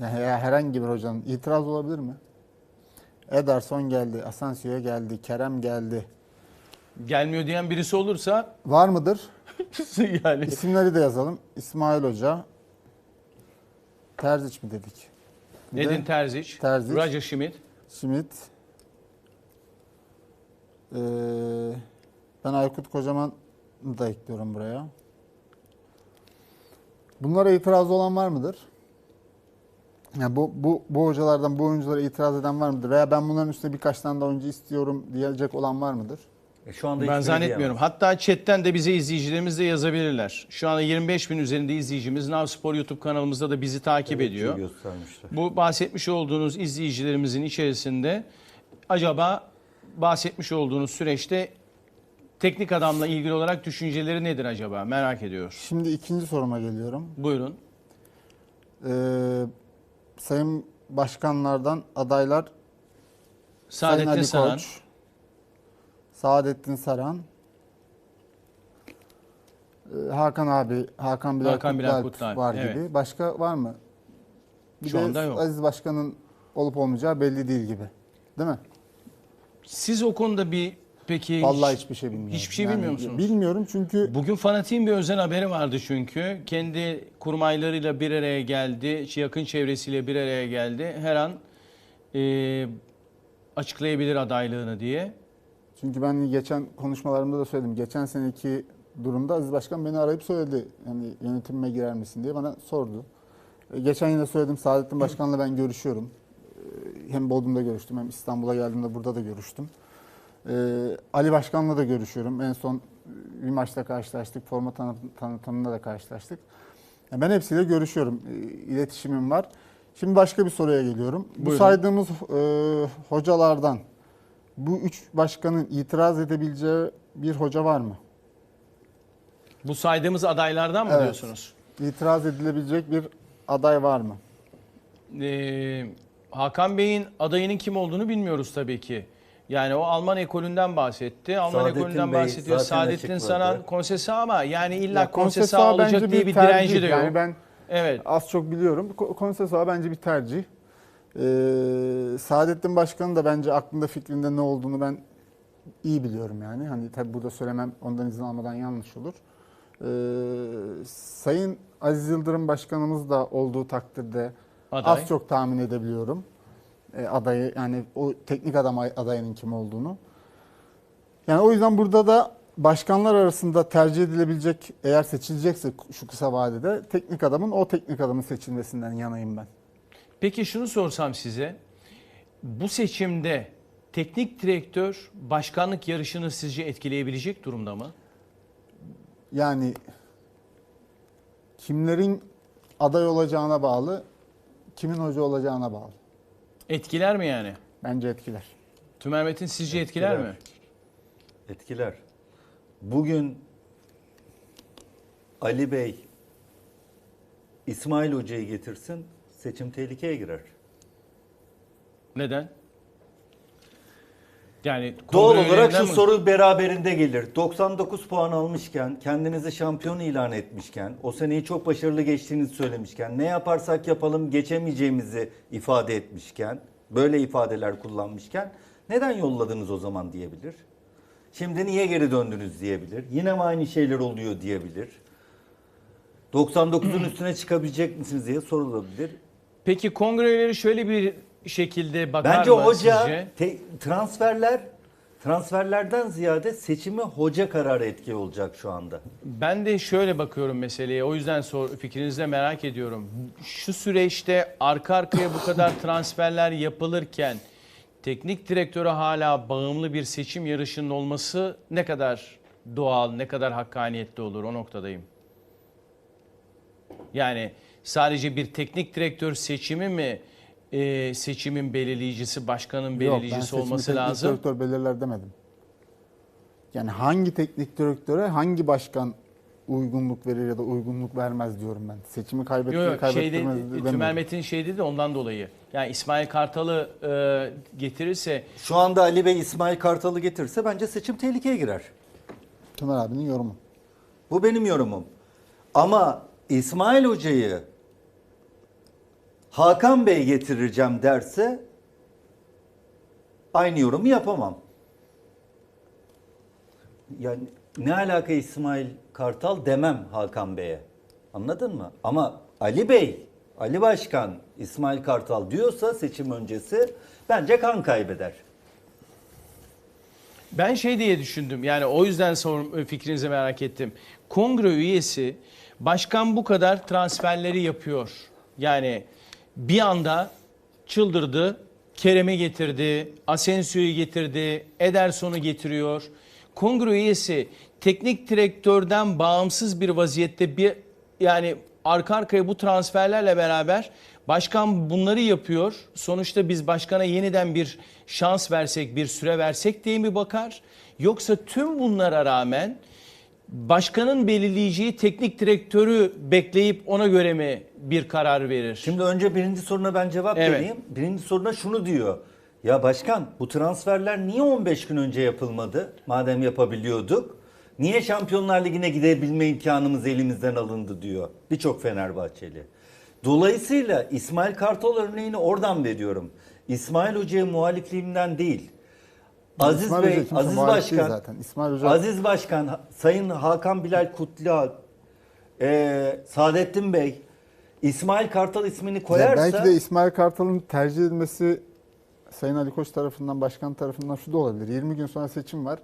Yani ya herhangi bir hocanın itiraz olabilir mi? Ederson geldi, Asensio'ya geldi, Kerem geldi. Gelmiyor diyen birisi olursa Var mıdır? yani İsimleri de yazalım. İsmail Hoca. Terzic mi dedik? Bir de Edin Terzic, Terzic. Roger Schmidt. Schmidt. Ee, ben Aykut Kocaman'ı da ekliyorum buraya. Bunlara itirazı olan var mıdır? Yani bu, bu, bu hocalardan bu oyunculara itiraz eden var mıdır? Veya ben bunların üstüne birkaç tane daha oyuncu istiyorum diyecek olan var mıdır? E, şu anda Ben zannetmiyorum. diyemez. Hatta chatten de bize izleyicilerimiz de yazabilirler. Şu anda 25 bin üzerinde izleyicimiz Nav Spor YouTube kanalımızda da bizi takip Evet, ediyor. göstermişler. Bu bahsetmiş olduğunuz izleyicilerimizin içerisinde acaba bahsetmiş olduğunuz süreçte teknik adamla ilgili olarak düşünceleri nedir acaba? Merak ediyor. Şimdi ikinci soruma geliyorum. Buyurun. Ee, sayın başkanlardan adaylar Sayın Saadettin Ali Saran. Koç, Saadettin Saran, e, Hakan abi, Hakan Bilal Hakan Bilal Kutlualp, var evet. gibi. Başka var mı? Bir Şu de anda yok. Aziz Başkan'ın olup olmayacağı belli değil gibi. Değil mi? Siz o konuda bir peki Vallahi hiçbir şey bilmiyorum. hiçbir şey bilmiyor musunuz? Bilmiyorum çünkü Bugün fanatiğin bir özel haberi vardı çünkü. Kendi kurmaylarıyla bir araya geldi, yakın çevresiyle bir araya geldi. Her an e, açıklayabilir adaylığını diye. çünkü ben geçen konuşmalarımda da söyledim. Geçen seneki durumda Aziz Başkan beni arayıp söyledi. Yani yönetimime girer misin diye bana sordu. E, Geçen yine söyledim Saadettin Başkan'la ben görüşüyorum. E, Hem Bodrum'da görüştüm hem İstanbul'a geldiğimde burada da görüştüm. E, Ali Başkan'la da görüşüyorum. En son bir maçta karşılaştık. Forma tanı- tanıtımında da karşılaştık. Yani ben hepsiyle görüşüyorum. E, İletişimim var. Şimdi başka bir soruya geliyorum. Bu Buyurun. saydığımız e, hocalardan bu üç başkanın itiraz edebileceği bir hoca var mı? Bu saydığımız adaylardan mı Evet. diyorsunuz? İtiraz edilebilecek bir aday var mı? Ee, Hakan Bey'in adayının kim olduğunu bilmiyoruz tabii ki. Yani o Alman ekolünden bahsetti. Alman Saadettin ekolünden Bey bahsediyor. zaten Saadettin açıkladı. Saran Konsesa ama yani illa Ya Konsesa Konsesa olacak bence diye bir bir tercih. direnci de yok. Yani ben Evet. az çok biliyorum. Ko- Konsesa bence bir tercih. Ee, Saadettin Başkan'ın da bence aklında fikrinde ne olduğunu ben iyi biliyorum yani. Hani tabii burada söylemem ondan izin almadan yanlış olur. Ee, Sayın Aziz Yıldırım Başkanımız da olduğu takdirde Aday. az çok tahmin edebiliyorum. Ee, adayı yani o teknik adam adayının kim olduğunu. Yani o yüzden burada da başkanlar arasında tercih edilebilecek eğer seçilecekse şu kısa vadede teknik adamın o teknik adamın seçilmesinden yanayım ben. Peki şunu sorsam size. Bu seçimde teknik direktör başkanlık yarışını sizce etkileyebilecek durumda mı? Yani kimlerin aday olacağına bağlı, kimin hoca olacağına bağlı. Etkiler mi yani? Bence etkiler. Tümer Metin sizce etkiler, Etkiler. mi? Etkiler. Bugün Ali Bey İsmail Hoca'yı getirsin seçim tehlikeye girer. Neden? Yani Doğal olarak şu mi- soru beraberinde gelir. 99 puan almışken, kendinizi şampiyon ilan etmişken, o seneyi çok başarılı geçtiğinizi söylemişken, ne yaparsak yapalım geçemeyeceğimizi ifade etmişken, böyle ifadeler kullanmışken neden yolladınız o zaman diyebilir. Şimdi niye geri döndünüz diyebilir. Yine mi aynı şeyler oluyor diyebilir. 99'un üstüne çıkabilecek misiniz diye sorulabilir. Peki kongre üyeleri şöyle bir şekilde bakar Bence mı hoca sizce? te- transferler transferlerden ziyade seçimi hoca kararı etki olacak şu anda. Ben de şöyle bakıyorum meseleye. O yüzden sor, fikrinizi de merak ediyorum. Şu süreçte arka arkaya bu kadar transferler yapılırken teknik direktöre hala bağımlı bir seçim yarışının olması ne kadar doğal, ne kadar hakkaniyetli olur o noktadayım. Yani sadece bir teknik direktör seçimi mi e, seçimin belirleyicisi, başkanın Yok, ben belirleyicisi olması teknik lazım? direktör belirler demedim. Yani hangi teknik direktöre hangi başkan uygunluk verir ya da uygunluk vermez diyorum ben. Seçimi kaybettirir, Yok yok şeyde kaybettirmez Tümer. Metin şey dedi de ondan dolayı. Yani İsmail Kartal'ı e, getirirse Şu anda Ali Bey İsmail Kartal'ı getirse bence seçim tehlikeye girer. Tümer abinin yorumu. Bu benim yorumum. Ama İsmail Hoca'yı Hakan Bey getireceğim derse aynı yorumu yapamam. Yani ne alaka İsmail Kartal demem Hakan Bey'e. Anladın mı? Ama Ali Bey, Ali Başkan, İsmail Kartal diyorsa seçim öncesi bence kan kaybeder. Ben şey diye düşündüm yani o yüzden sor, fikrinizi merak ettim. Kongre üyesi başkan bu kadar transferleri yapıyor. Yani bir anda çıldırdı, Kerem'i getirdi, Asensio'yu getirdi, Ederson'u getiriyor. Kongre üyesi teknik direktörden bağımsız bir vaziyette bir yani arka arkaya bu transferlerle beraber başkan bunları yapıyor. Sonuçta biz başkana yeniden bir şans versek, bir süre versek diye mi bakar? Yoksa tüm bunlara rağmen başkanın belirleyeceği teknik direktörü bekleyip ona göre mi bir karar verir? Şimdi önce birinci soruna ben cevap Evet. vereyim. Birinci soruna şunu diyor. Ya başkan bu transferler niye 15 gün önce yapılmadı? Madem yapabiliyorduk. Niye Şampiyonlar Ligi'ne gidebilme imkanımız elimizden alındı diyor. Birçok Fenerbahçeli. Dolayısıyla İsmail Kartal örneğini oradan veriyorum. İsmail Hoca'ya muhalifliğimden değil. Aziz İsmail Hoca Bey, kimse Aziz Başkan, zaten. İsmail Hoca Aziz Başkan, Sayın Hakan Bilal Kutlual, e, Saadettin Bey, İsmail Kartal ismini Ya koyarsa belki de İsmail Kartal'ın tercih edilmesi Sayın Ali Koç tarafından, başkan tarafından şu da olabilir. 20 gün sonra seçim var.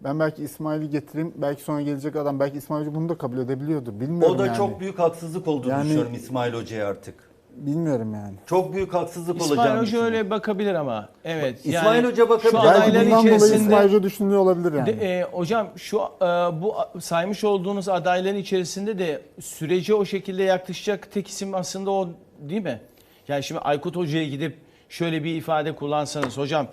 Ben belki İsmail'i getireyim. Belki sonra gelecek adam. Belki İsmail Hoca bunu da kabul edebiliyordur. Bilmiyorum o da yani. çok büyük haksızlık olduğunu Yani- düşünüyorum İsmail Hoca'ya artık. Bilmiyorum yani. Çok büyük haksızlık İsmail olacağını Hoca düşünüyorum. öyle bakabilir ama. Evet. İsmail Hoca bakabilir. Şu Belki adayların bundan dolayı içerisinde İsmail Hoca düşünüyor olabilir yani. De, e, hocam şu e, bu saymış olduğunuz adayların içerisinde de sürece o şekilde yaklaşacak tek isim aslında o değil mi? Yani şimdi Aykut Hoca'ya gidip şöyle bir ifade kullansanız hocam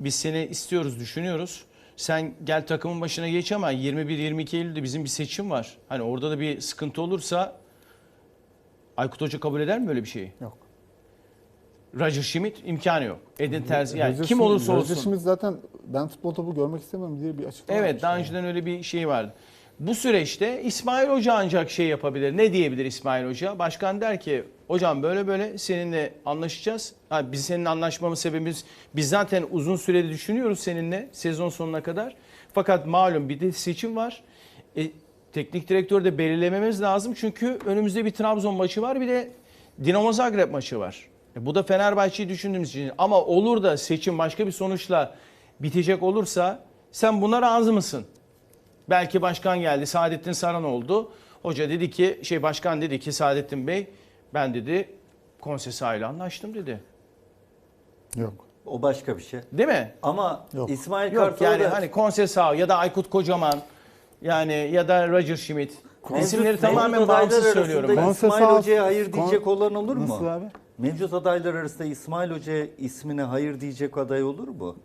biz seni istiyoruz düşünüyoruz. Sen gel takımın başına geç ama 21-22 Eylül'de bizim bir seçim var. Hani orada da bir sıkıntı olursa Aykut Hoca kabul eder mi böyle bir şeyi? Yok. Roger Schmidt imkanı yok. Edin Terzi yani Roger kim Schmidt- olursa olsun. Roger Schmidt zaten ben futbol topu görmek istemem diye bir açıklama Evet yapmıştı daha yani. önceden öyle bir şey vardı. Bu süreçte İsmail Hoca ancak şey yapabilir. Ne diyebilir İsmail Hoca? Başkan der ki hocam böyle böyle seninle anlaşacağız. Ha, biz seninle anlaşmamız sebebimiz biz zaten uzun süreli düşünüyoruz seninle sezon sonuna kadar. Fakat malum bir de seçim var. E, teknik direktör de belirlememiz lazım. Çünkü önümüzde bir Trabzon maçı var bir de Dinamo Zagreb maçı var. E, bu da Fenerbahçe'yi düşündüğümüz için. Ama olur da seçim başka bir sonuçla bitecek olursa sen buna razı mısın? Belki başkan geldi, Saadettin Saran oldu. Hoca dedi ki, şey başkan dedi ki Saadettin Bey, ben dedi Konsesa ile anlaştım dedi. Yok. O başka bir şey. Değil mi? Ama Yok. İsmail Yok Kartal yani da hani Konsesa ya da Aykut Kocaman yani ya da Roger Schmidt. İsimleri tamamen bağımsız söylüyorum ben. İsmail Konsesans- Hoca'ya hayır kon- diyecek olan olur mu? Nasıl abi? Mevcut adaylar arasında İsmail Hoca ismine hayır diyecek aday olur mu?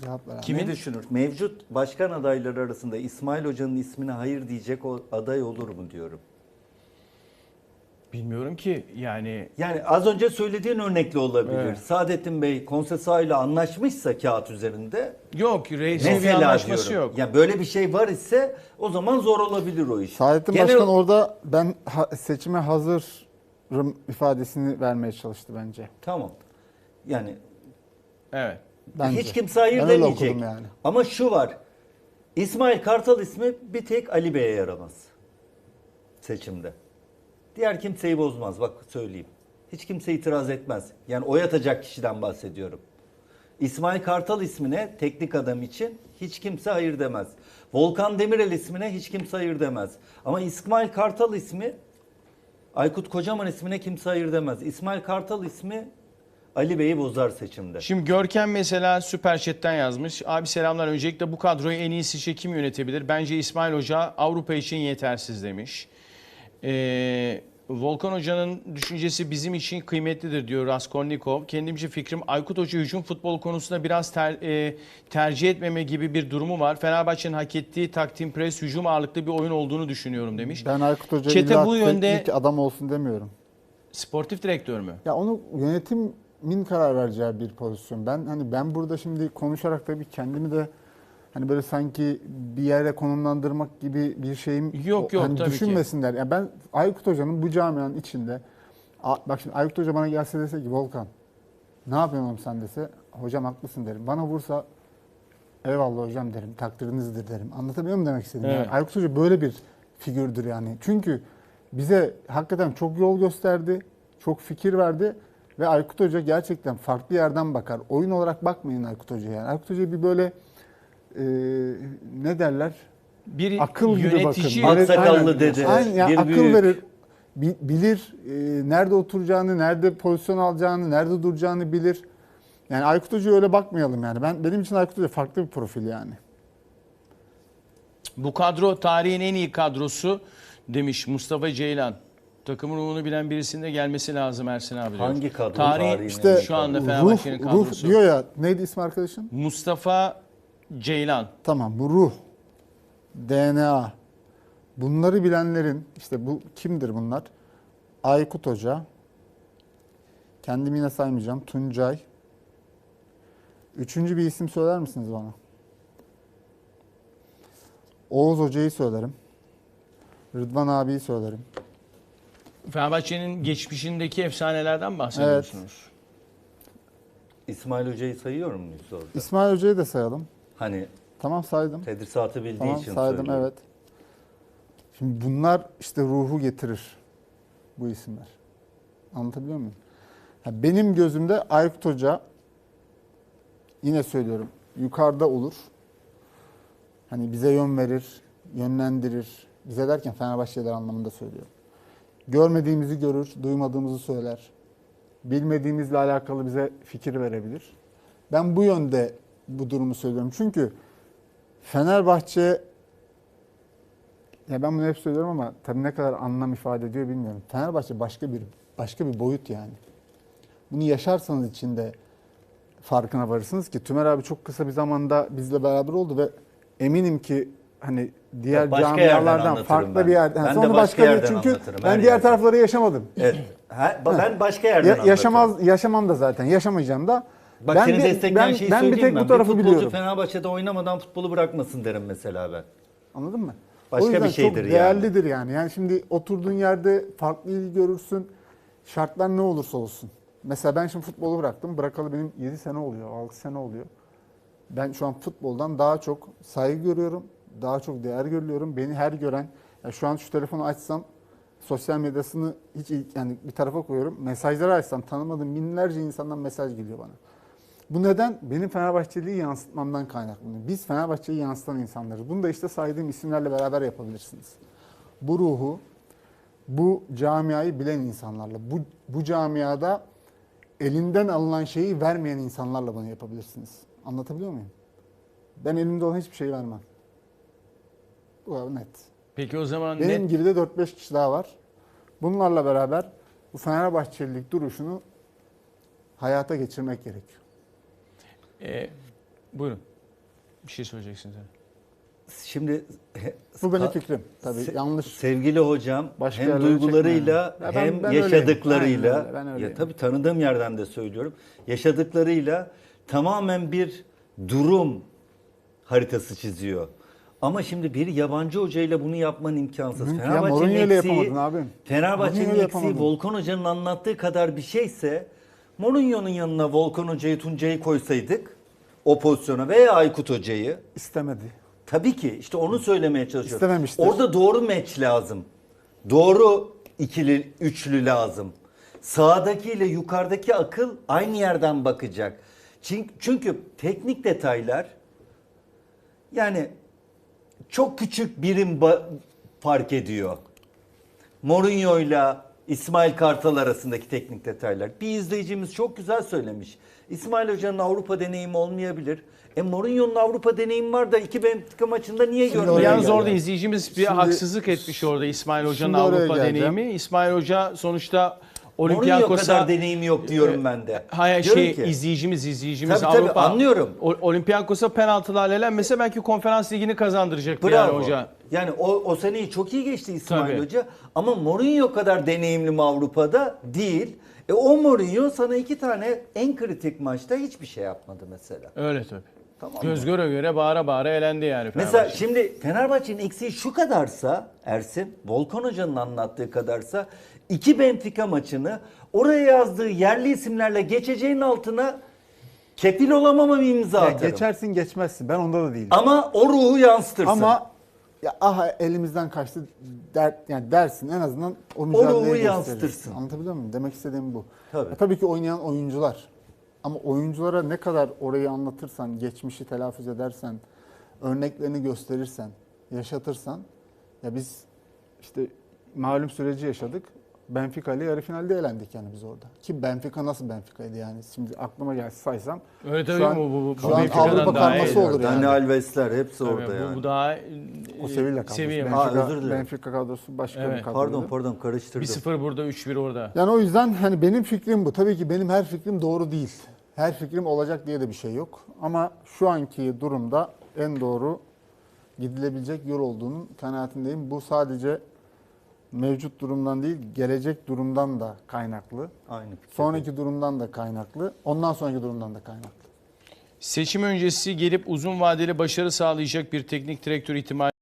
Cevap ver abi. Kimin? Ne düşünür? Mevcut başkan adayları arasında İsmail Hoca'nın ismine hayır diyecek o aday olur mu diyorum. Bilmiyorum ki yani Yani az önce söylediğin örnekli olabilir. Evet. Saadettin Bey Konsesa ile anlaşmışsa kağıt üzerinde yok resmi bir anlaşması diyorum. yok. Yani böyle bir şey var ise o zaman zor olabilir o iş. Saadettin Genel- Başkan orada ben seçime hazırım ifadesini vermeye çalıştı bence. Tamam. Yani Evet. Bence. hiç kimse hayır Ben demeyecek. yani. Ama şu var. İsmail Kartal ismi bir tek Ali Bey'e yaramaz. Seçimde. Diğer kimseyi bozmaz. Bak söyleyeyim. Hiç kimse itiraz etmez. Yani oy atacak kişiden bahsediyorum. İsmail Kartal ismine teknik adam için hiç kimse hayır demez. Volkan Demirel ismine hiç kimse hayır demez. Ama İsmail Kartal ismi Aykut Kocaman ismine kimse hayır demez. İsmail Kartal ismi Ali Bey'i bozar seçimde. Şimdi Görkem mesela Süper Chat'ten yazmış. Abi selamlar. Öncelikle bu kadroyu en iyi sizce kim yönetebilir? Bence İsmail Hoca Avrupa için yetersiz demiş. Ee, Volkan Hoca'nın düşüncesi bizim için kıymetlidir diyor Raskolnikov. Kendimce fikrim Aykut Hoca hücum futbol konusunda biraz ter- e, tercih etmeme gibi bir durumu var. Fenerbahçe'nin hak ettiği taktim pres hücum ağırlıklı bir oyun olduğunu düşünüyorum demiş. Ben Aykut Hoca Çete bu yönde- teknik adam olsun demiyorum. Sportif direktör mü? Ya onu yönetimin karar vereceği bir pozisyon. Ben hani ben burada şimdi konuşarak tabii kendimi de hani böyle sanki bir yere konumlandırmak gibi bir şeyim Yok, yok, hani tabii ki. düşünmesinler. Ya ben Aykut Hoca'nın bu camianın içinde A- Bak şimdi Aykut Hoca bana gelse dese ki Volkan ne yapıyorsun oğlum sen dese hocam haklısın derim. Bana vursa eyvallah hocam derim. Takdirinizdir derim. Anlatabiliyor muyum demek istedim? Evet. Yani Aykut Hoca böyle bir figürdür yani. Çünkü bize hakikaten çok yol gösterdi. Çok fikir verdi. Ve Aykut Hoca gerçekten farklı yerden bakar. Oyun olarak bakmayın Aykut Hoca'ya. Yani. Aykut Hoca bir böyle e, ne derler? Bir akıl gibi yönetici bakın. Aksakallı Aynen. dede, Aynen, ya bir akıl büyük. verir. Bi- Bilir e, nerede oturacağını, nerede pozisyon alacağını, nerede duracağını bilir. Yani Aykut Hoca'ya öyle bakmayalım yani. Ben benim için Aykut Hoca farklı bir profil yani. Bu kadro tarihin en iyi kadrosu demiş Mustafa Ceylan. Takımın ruhunu bilen birisinin de gelmesi lazım Ersin abi diyor. Hangi kadro Tarihin tarihin İşte şu anda ruh, Fenerbahçe'nin ruh kadrosu. diyor ya. Neydi ismi arkadaşın? Mustafa Ceylan. Tamam bu ruh, DNA. Bunları bilenlerin işte bu kimdir bunlar? Aykut Hoca. Kendimi yine saymayacağım. Tuncay. Üçüncü bir isim söyler misiniz bana? Oğuz Hoca'yı söylerim. Rıdvan abiyi söylerim. Fenerbahçe'nin geçmişindeki efsanelerden bahsediyorsunuz. İsmail Hoca'yı sayıyor muyuz orada? İsmail Hoca'yı da sayalım. Hani Tamam saydım. tedrisatı bildiği Tamam için saydım söylüyorum. evet. Şimdi bunlar işte ruhu getirir bu isimler. Anlatabiliyor muyum? Ha, benim gözümde Aykut Hoca yine söylüyorum yukarıda olur. Hani bize yön verir, yönlendirir. Bize derken Fenerbahçeliler anlamında söylüyorum. Görmediğimizi görür, duymadığımızı söyler. Bilmediğimizle alakalı bize fikir verebilir. Ben bu yönde bu durumu söylüyorum. Çünkü Fenerbahçe ya ben bunu hep söylüyorum ama tabii ne kadar anlam ifade ediyor bilmiyorum. Fenerbahçe başka bir başka bir boyut yani. Bunu yaşarsanız içinde farkına varırsınız ki Tümer abi çok kısa bir zamanda bizle beraber oldu ve eminim ki hani diğer Başka camialardan anlatırım farklı ben. bir yerden. Ben Sonra de başka, başka bir çünkü anlatırım, ben diğer yerden. tarafları yaşamadım. Evet. Ha, ben başka yerden Ya, anlatırım. yaşamaz yaşamam da zaten yaşamayacağım da. Bak ben seni destekleyen ben, şeyi ben bir tek ben. bu tarafı bir biliyorum. Fenerbahçe'de oynamadan futbolu bırakmasın derim mesela ben. Anladın mı? Başka o yüzden bir şeydir çok yani. değerlidir yani. yani. şimdi oturduğun yerde farklı ilgi görürsün. Şartlar ne olursa olsun. Mesela ben şimdi futbolu bıraktım. Bırakalı benim 7 sene oluyor, 6 sene oluyor. Ben şu an futboldan daha çok saygı görüyorum. Daha çok değer görüyorum. Beni her gören, ya şu an şu telefonu açsam sosyal medyasını hiç yani bir tarafa koyuyorum. Mesajları açsam tanımadığım binlerce insandan mesaj geliyor bana. Bu neden? Benim Fenerbahçeliği yansıtmamdan kaynaklanıyor. Biz Fenerbahçe'yi yansıtan insanlarız. Bunu da işte saydığım isimlerle beraber yapabilirsiniz. Bu ruhu, bu camiayı bilen insanlarla, bu, bu camiada elinden alınan şeyi vermeyen insanlarla bunu yapabilirsiniz. Anlatabiliyor muyum? Ben elimde olan hiçbir şey vermem. Bu kadar net. Peki o zaman Benim net gibi de 4-5 kişi daha var. Bunlarla beraber bu Fenerbahçelilik duruşunu hayata geçirmek gerekiyor. E, buyurun. Bir şey söyleyeceksiniz. Şimdi Bu benim fikrim. Tabii Se- yanlış. Sevgili hocam Başka hem duygularıyla. Ya ben- hem ben öyleyim. yaşadıklarıyla Aynen öyle, ben öyleyim. ya tabii tanıdığım yerden de söylüyorum. Yaşadıklarıyla tamamen bir durum haritası çiziyor. Ama şimdi bir yabancı hocayla bunu yapman imkansız. Ya, Fenerbahçe'nin ile eksiği, yapamadın abim. Fenerbahçe'nin eksiği. Volkan Hoca'nın anlattığı kadar bir şeyse Mourinho'nun yanına Volkan Hoca'yı, Tuncay'ı koysaydık o pozisyona veya Aykut Hoca'yı istemedi. Tabii ki işte onu söylemeye çalışıyorum. İstememiştir. Orada doğru meç lazım. Doğru ikili, üçlü lazım. Sağdaki ile yukarıdaki akıl aynı yerden bakacak. Çünkü, çünkü teknik detaylar yani çok küçük birim ba- fark ediyor. Mourinho ile İsmail Kartal arasındaki teknik detaylar. Bir izleyicimiz çok güzel söylemiş. İsmail Hoca'nın Avrupa deneyimi olmayabilir. E Mourinho'nun Avrupa deneyimi var da iki Benfica maçında niye görmüyor? Yalnız orada izleyicimiz bir Şimdi- haksızlık etmiş orada İsmail Hoca'nın Şimdi oraya Avrupa geleceğim. deneyimi. İsmail Hoca sonuçta Olympiakos'a kadar deneyimi yok diyorum ben de. Hayır Diyorum şey ki, izleyicimiz izleyicimiz Tabii, tabii, Avrupa. anlıyorum. O- Olympiakos'a penaltılar elenmese belki konferans ligini kazandıracaktı yani Bravo. hoca. Yani o, o seneyi çok iyi geçti İsmail Tabii. Hoca. Ama Mourinho kadar deneyimli mi Avrupa'da? Değil. E o Mourinho sana iki tane en kritik maçta hiçbir şey yapmadı mesela. Öyle tabii. Tamam? Göz göre göre bağıra bağıra elendi yani Mesela Fenerbahçe. şimdi Fenerbahçe'nin eksiği şu kadarsa Ersin, Volkan Hoca'nın anlattığı kadarsa iki Benfica maçını oraya yazdığı yerli isimlerle geçeceğin altına kefil olamama bir imza Ya atarım. geçersin geçmezsin. Ben onda da değilim. Ama o ruhu yansıtırsın. Ama ya aha elimizden kaçtı der, yani dersin en azından o mücadeleyi ruhu gösterirsin. yansıtırsın. Anlatabiliyor muyum? Demek istediğim bu. Tabii. Ya tabii ki oynayan oyuncular. Ama oyunculara ne kadar orayı anlatırsan, geçmişi telaffuz edersen, örneklerini gösterirsen, yaşatırsan ya biz işte malum süreci yaşadık. Benfica ile yarı finalde elendik yani biz orada. Ki Benfica nasıl Benfica'ydı yani? Şimdi aklıma gelse saysam. Öyle tabii Şu an- bu, bu, bu şu an Benfica'dan Avrupa karması olur Dani yani. Alves'ler hepsi Tabii, orada bu, yani. bu daha O Sevilla kadrosu. seviye. Benfica, Aa, özür dilerim. Benfica kadrosu başka Evet. bir kadroydu. Pardon pardon karıştırdım. 1-0 burada 3-1 orada. Yani o yüzden hani benim fikrim bu. Tabii ki benim her fikrim doğru değil. Her fikrim olacak diye de bir şey yok. Ama şu anki durumda en doğru gidilebilecek yol olduğunun kanaatindeyim. Bu sadece mevcut durumdan değil, gelecek durumdan da kaynaklı. Aynı fikir. Sonraki durumdan da kaynaklı. Ondan sonraki durumdan da kaynaklı. Seçim öncesi gelip uzun vadeli başarı sağlayacak bir teknik direktör ihtimali